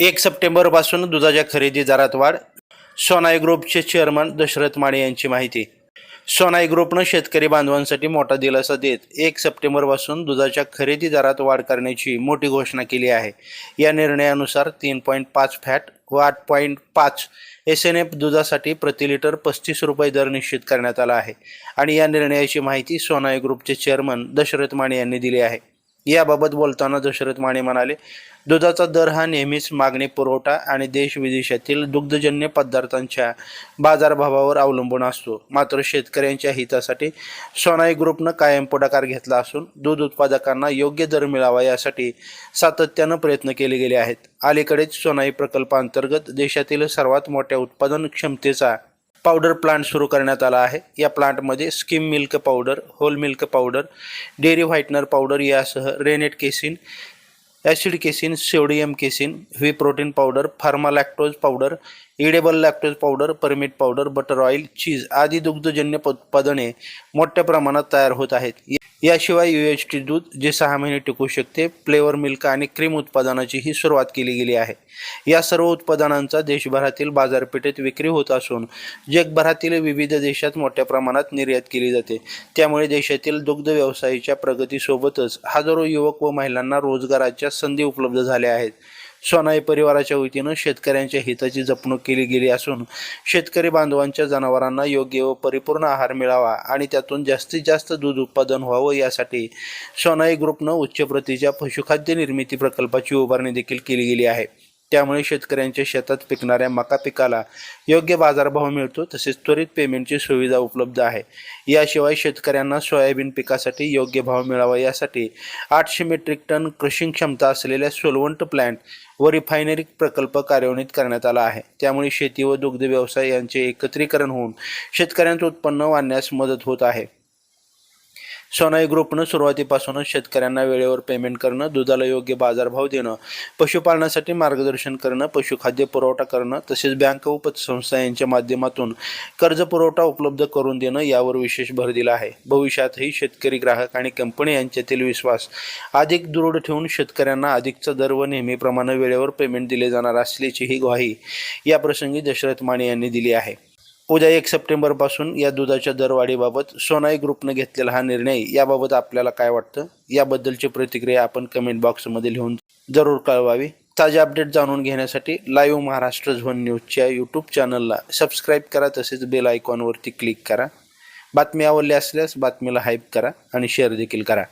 एक सप्टेंबरपासून दुधाच्या खरेदी दरात वाढ. सोनाई ग्रुपचे चेअरमन दशरथ माने यांची माहिती. सोनाई ग्रुपनं शेतकरी बांधवांसाठी मोठा दिलासा देत एक सप्टेंबरपासून दुधाच्या खरेदी दरात वाढ करण्याची मोठी घोषणा केली आहे. या निर्णयानुसार तीन पॉईंट पाच फॅट व आठ पॉईंट पाच एस एन एफ दुधासाठी प्रति लिटर पस्तीस रुपये दर निश्चित करण्यात आला आहे. आणि या निर्णयाची माहिती सोनाई ग्रुपचे चेअरमन दशरथ माने यांनी दिली आहे. याबाबत बोलताना दशरथ माने म्हणाले दुधाचा दर हा नेहमीच मागणी पुरवठा आणि देश विदेशातील दुग्धजन्य पदार्थांच्या बाजारभावावर अवलंबून असतो. मात्र शेतकऱ्यांच्या हितासाठी सोनाई ग्रुपनं कायम पुढाकार घेतला असून दूध उत्पादकांना योग्य दर मिळावा यासाठी सातत्यानं प्रयत्न केले गेले आहेत. अलीकडेच सोनाई प्रकल्पांतर्गत देशातील सर्वात मोठ्या उत्पादन क्षमतेचा पावडर प्लांट सुरू करण्यात आला आहे. या प्लांटमध्ये skim milk powder whole milk powder dairy whitener powder यासह rennet casein acid casein sodium casein whey protein powder pharma lactose powder edible lactose powder permeate powder butter oil cheese आदी दुग्धजन्य उत्पादने मोठ्या प्रमाणात तयार होत आहेत. याशिवाय यू एच टी दूध जे सहा महिने टिकू शकते फ्लेवर मिल्क आणि क्रीम उत्पादनाचीही सुरुवात केली गेली आहे. या सर्व उत्पादनांचा देशभरातील बाजारपेठेत विक्री होत असून जगभरातील विविध देशात मोठ्या प्रमाणात निर्यात केली जाते. त्यामुळे देशातील दुग्ध व्यवसायाच्या प्रगतीसोबतच हजारो युवक व महिलांना रोजगाराच्या संधी उपलब्ध झाल्या आहेत. सोनाई परिवाराच्या वतीनं शेतकऱ्यांच्या हिताची जपणूक केली गेली असून शेतकरी बांधवांच्या जनावरांना योग्य व परिपूर्ण आहार मिळावा आणि त्यातून जास्तीत जास्त दूध उत्पादन व्हावं यासाठी सोनाई ग्रुपनं उच्च प्रतीच्या पशुखाद्य निर्मिती प्रकल्पाची उभारणी देखील केली गेली आहे. त्यामुळे शेतकऱ्यांच्या शेतात पिकणाऱ्या मका पिकाला योग्य बाजारभाव मिळतो तसेच त्वरित पेमेंटची सुविधा उपलब्ध आहे. याशिवाय शेतकऱ्यांना सोयाबीन पिकासाठी योग्य भाव मिळावा यासाठी आठशे मेट्रिक टन क्रशिंग क्षमता असलेल्या सोलवंट प्लॅन्ट व रिफायनरी प्रकल्प कार्यान्वित करण्यात आला आहे. त्यामुळे शेती व दुग्ध व्यवसाय यांचे एकत्रीकरण होऊन शेतकऱ्यांचं उत्पन्न वाढण्यास मदत होत आहे. सोनाई ग्रुपनं सुरुवातीपासूनच शेतकऱ्यांना वेळेवर पेमेंट करणं दुधाला योग्य बाजारभाव देणं पशुपालनासाठी मार्गदर्शन करणं पशुखाद्य पुरवठा करणं तसेच बँक व पतसंस्था यांच्या माध्यमातून कर्ज पुरवठा उपलब्ध करून देणं यावर विशेष भर दिला आहे. भविष्यातही शेतकरी ग्राहक आणि कंपनी यांच्यातील विश्वास अधिक दृढ ठेवून शेतकऱ्यांना अधिकचा दर व नेहमीप्रमाणे वेळेवर पेमेंट दिले जाणार असल्याचीही ग्वाही या प्रसंगी दशरथ माने यांनी दिली आहे. उद्या एक सप्टेंबरपासून या दुधाच्या दरवाढीबाबत सोनाई ग्रुपनं घेतलेला हा निर्णय याबाबत आपल्याला काय वाटतं? याबद्दलची प्रतिक्रिया आपण कमेंट बॉक्समध्ये लिहून जरूर कळवावी. ताजे अपडेट जाणून घेण्यासाठी लाईव्ह महाराष्ट्र झोन न्यूजच्या यूट्यूब चॅनलला सबस्क्राईब करा तसेच बेल आयकॉनवरती क्लिक करा. बातमी आवडली असल्यास बातमीला हाईप करा आणि शेअर देखील करा.